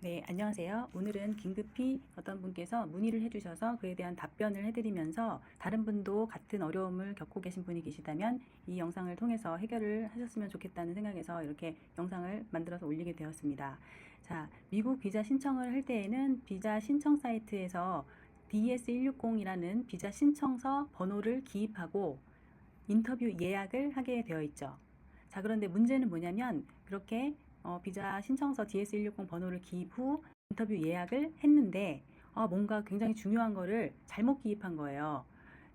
네, 안녕하세요. 오늘은 긴급히 어떤 분께서 문의를 해주셔서 그에 대한 답변을 해드리면서 다른 분도 같은 어려움을 겪고 계신 분이 계시다면 이 영상을 통해서 해결을 하셨으면 좋겠다는 생각에서 이렇게 영상을 만들어서 올리게 되었습니다. 자, 미국 비자 신청을 할 때에는 비자 신청 사이트에서 DS160이라는 비자 신청서 번호를 기입하고 인터뷰 예약을 하게 되어 있죠. 자, 그런데 문제는 뭐냐면 그렇게 어, 비자 신청서 DS160 번호를 기입 후 인터뷰 예약을 했는데 어, 뭔가 굉장히 중요한 거를 잘못 기입한 거예요.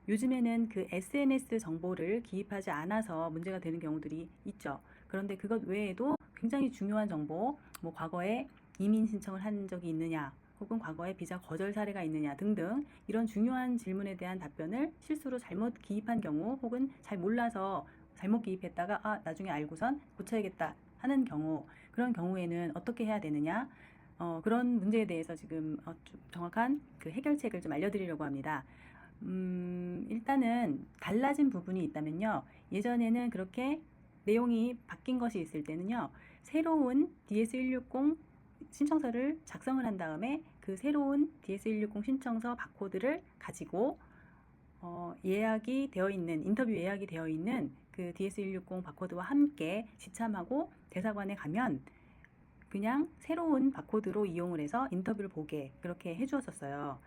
요즘에는 그 SNS 정보를 기입하지 않아서 문제가 되는 경우들이 있죠. 그런데 그것 외에도 굉장히 중요한 정보, 뭐 과거에 이민 신청을 한 적이 있느냐, 혹은 과거에 비자 거절 사례가 있느냐 등등 이런 중요한 질문에 대한 답변을 실수로 잘못 기입한 경우 혹은 잘 몰라서 잘못 기입했다가 아 나중에 알고선 고쳐야겠다 하는 경우 그런 경우에는 어떻게 해야 되느냐 어, 그런 문제에 대해서 지금 어, 좀 정확한 그 해결책을 좀 알려드리려고 합니다. 음, 일단은 달라진 부분이 있다면요. 예전에는 그렇게 내용이 바뀐 것이 있을 때는요. 새로운 DS160 신청서를 작성을 한 다음에 그 새로운 DS160 신청서 바코드를 가지고 어, 예약이 되어 있는 인터뷰 예약이 되어 있는 그 DS160 바코드와 함께 지참하고 대사관에 가면 그냥 새로운 바코드로 이용을 해서 인터뷰를 보게 그렇게 해주었었어요.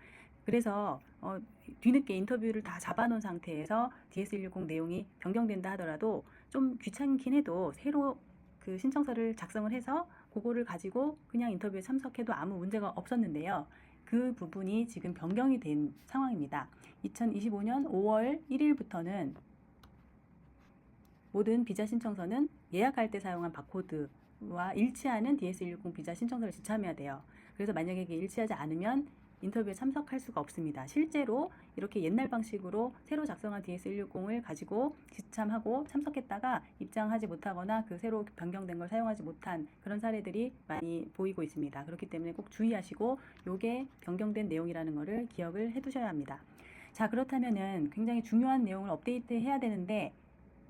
그래서 어, 뒤늦게 인터뷰를 다 잡아놓은 상태에서 DS160 내용이 변경된다 하더라도 좀 귀찮긴 해도 새로 그 신청서를 작성을 해서 그거를 가지고 그냥 인터뷰에 참석해도 아무 문제가 없었는데요. 그 부분이 지금 변경이 된 상황입니다. 2025년 5월 1일부터는 모든 비자 신청서는 예약할 때 사용한 바코드와 일치하는 DS160 비자 신청서를 지참해야 돼요. 그래서 만약에 이게 일치하지 않으면 인터뷰에 참석할 수가 없습니다. 실제로 이렇게 옛날 방식으로 새로 작성한 DS160을 가지고 지참하고 참석했다가 입장하지 못하거나 그 새로 변경된 걸 사용하지 못한 그런 사례들이 많이 보이고 있습니다. 그렇기 때문에 꼭 주의하시고 요게 변경된 내용이라는 거를 기억을 해 두셔야 합니다. 자, 그렇다면은 굉장히 중요한 내용을 업데이트 해야 되는데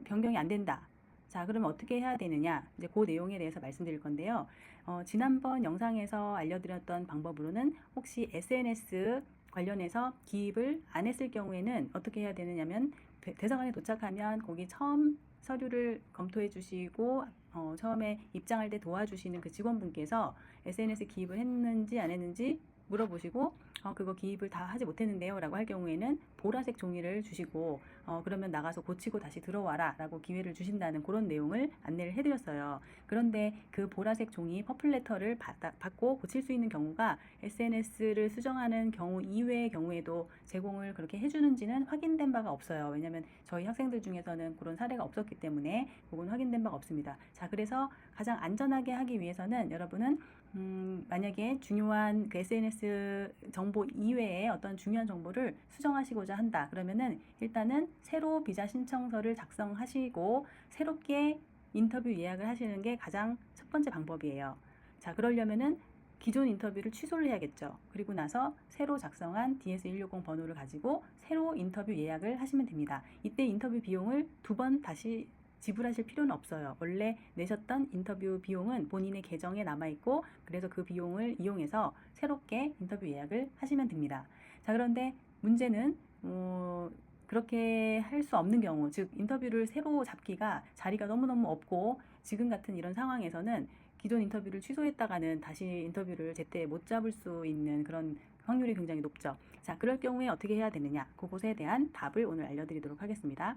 변경이 안 된다. 자, 그러면 어떻게 해야 되느냐? 이제 그 내용에 대해서 말씀드릴 건데요. 어, 지난번 영상에서 알려드렸던 방법으로는 혹시 SNS 관련해서 기입을 안 했을 경우에는 어떻게 해야 되느냐면 대- 대사관에 도착하면 거기 처음 서류를 검토해 주시고 어, 처음에 입장할 때 도와주시는 그 직원분께서 SNS 기입을 했는지 안 했는지 물어보시고 어, 그거 기입을 다 하지 못했는데요 라고 할 경우에는 보라색 종이를 주시고 어, 그러면 나가서 고치고 다시 들어와라 라고 기회를 주신다는 그런 내용을 안내를 해드렸어요. 그런데 그 보라색 종이 퍼플레터를 받고 고칠 수 있는 경우가 SNS를 수정하는 경우 이외의 경우에도 제공을 그렇게 해주는지는 확인된 바가 없어요. 왜냐하면 저희 학생들 중에서는 그런 사례가 없었기 때문에 그건 확인된 바가 없습니다. 자, 그래서 가장 안전하게 하기 위해서는 여러분은 음, 만약에 중요한 그 SNS 정보 이외에 어떤 중요한 정보를 수정하시고자 한다. 그러면은 일단은 새로 비자 신청서를 작성하시고 새롭게 인터뷰 예약을 하시는 게 가장 첫 번째 방법이에요. 자, 그러려면은 기존 인터뷰를 취소를 해야겠죠. 그리고 나서 새로 작성한 DS160 번호를 가지고 새로 인터뷰 예약을 하시면 됩니다. 이때 인터뷰 비용을 두 번 다시 지불하실 필요는 없어요. 원래 내셨던 인터뷰 비용은 본인의 계정에 남아있고, 그래서 그 비용을 이용해서 새롭게 인터뷰 예약을 하시면 됩니다. 자, 그런데 문제는, 어, 그렇게 할 수 없는 경우, 즉, 인터뷰를 새로 잡기가 자리가 너무너무 없고, 지금 같은 이런 상황에서는 기존 인터뷰를 취소했다가는 다시 인터뷰를 제때 못 잡을 수 있는 그런 확률이 굉장히 높죠. 자, 그럴 경우에 어떻게 해야 되느냐, 그것에 대한 답을 오늘 알려드리도록 하겠습니다.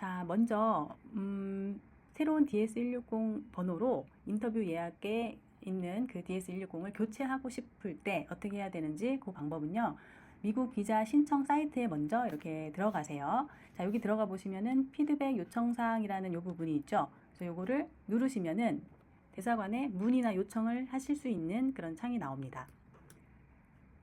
자, 먼저 음, 새로운 DS160 번호로 인터뷰 예약에 있는 그 DS160을 교체하고 싶을 때 어떻게 해야 되는지 그 방법은요. 미국 비자 신청 사이트에 먼저 이렇게 들어가세요. 자, 여기 들어가 보시면은 피드백 요청 사항이라는 요 부분이 있죠. 그래서 요거를 누르시면은 대사관에 문의나 요청을 하실 수 있는 그런 창이 나옵니다.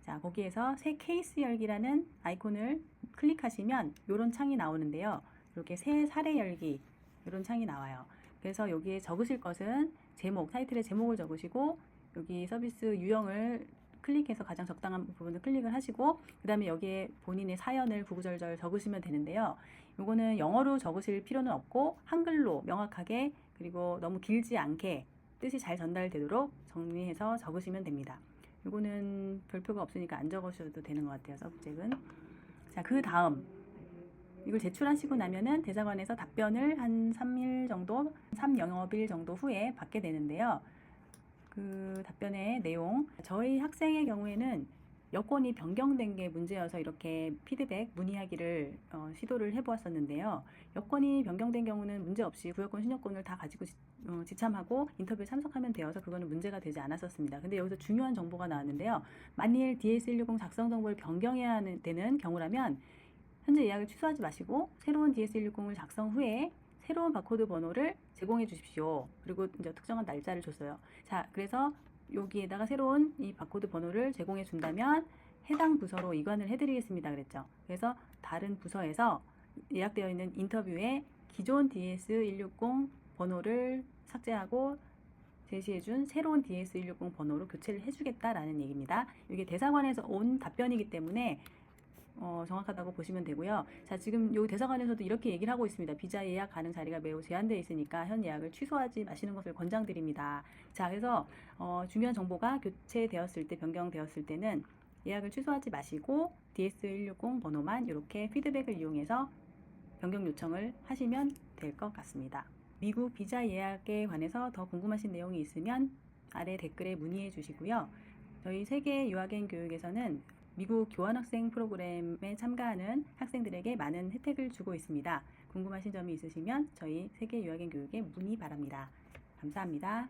자, 거기에서 새 케이스 열기라는 아이콘을 클릭하시면 요런 창이 나오는데요. 이렇게 새 사례 열기 이런 창이 나와요. 그래서 여기에 적으실 것은 제목, 타이틀의 제목을 적으시고 여기 서비스 유형을 클릭해서 가장 적당한 부분을 클릭을 하시고 그 다음에 여기에 본인의 사연을 구구절절 적으시면 되는데요. 요거는 영어로 적으실 필요는 없고 한글로 명확하게 그리고 너무 길지 않게 뜻이 잘 전달되도록 정리해서 적으시면 됩니다. 이거는 별표가 없으니까 안 적으셔도 되는 것 같아요. 서브젝은. 자, 그 다음 이걸 제출하시고 나면은 대사관에서 답변을 한 3일 정도, 3영업일 정도 후에 받게 되는데요. 그 답변의 내용, 저희 학생의 경우에는 여권이 변경된 게 문제여서 이렇게 피드백 문의하기를 어, 시도를 해보았었는데요. 여권이 변경된 경우는 문제 없이 구여권 신여권을 다 가지고 지, 어, 지참하고 인터뷰에 참석하면 되어서 그거는 문제가 되지 않았었습니다. 근데 여기서 중요한 정보가 나왔는데요. 만일 DS160 작성 정보를 변경해야 되는 경우라면 현재 예약을 취소하지 마시고 새로운 DS160을 작성 후에 새로운 바코드 번호를 제공해 주십시오. 그리고 이제 특정한 날짜를 줬어요. 자, 그래서 여기에다가 새로운 이 바코드 번호를 제공해 준다면 해당 부서로 이관을 해드리겠습니다. 그랬죠. 그래서 다른 부서에서 예약되어 있는 인터뷰에 기존 DS160 번호를 삭제하고 제시해준 새로운 DS160 번호로 교체를 해주겠다라는 얘기입니다. 이게 대사관에서 온 답변이기 때문에 어, 정확하다고 보시면 되고요. 자, 지금 여기 대사관에서도 이렇게 얘기를 하고 있습니다. 비자 예약 가능 자리가 매우 제한되어 있으니까 현 예약을 취소하지 마시는 것을 권장드립니다. 자, 그래서 어, 중요한 정보가 교체되었을 때, 변경되었을 때는 예약을 취소하지 마시고 DS160 번호만 이렇게 피드백을 이용해서 변경 요청을 하시면 될 것 같습니다. 미국 비자 예약에 관해서 더 궁금하신 내용이 있으면 아래 댓글에 문의해 주시고요. 저희 세계 유학행 교육에서는 미국 교환학생 프로그램에 참가하는 학생들에게 많은 혜택을 주고 있습니다. 궁금하신 점이 있으시면 저희 세계 유학행 교육에 문의 바랍니다. 감사합니다.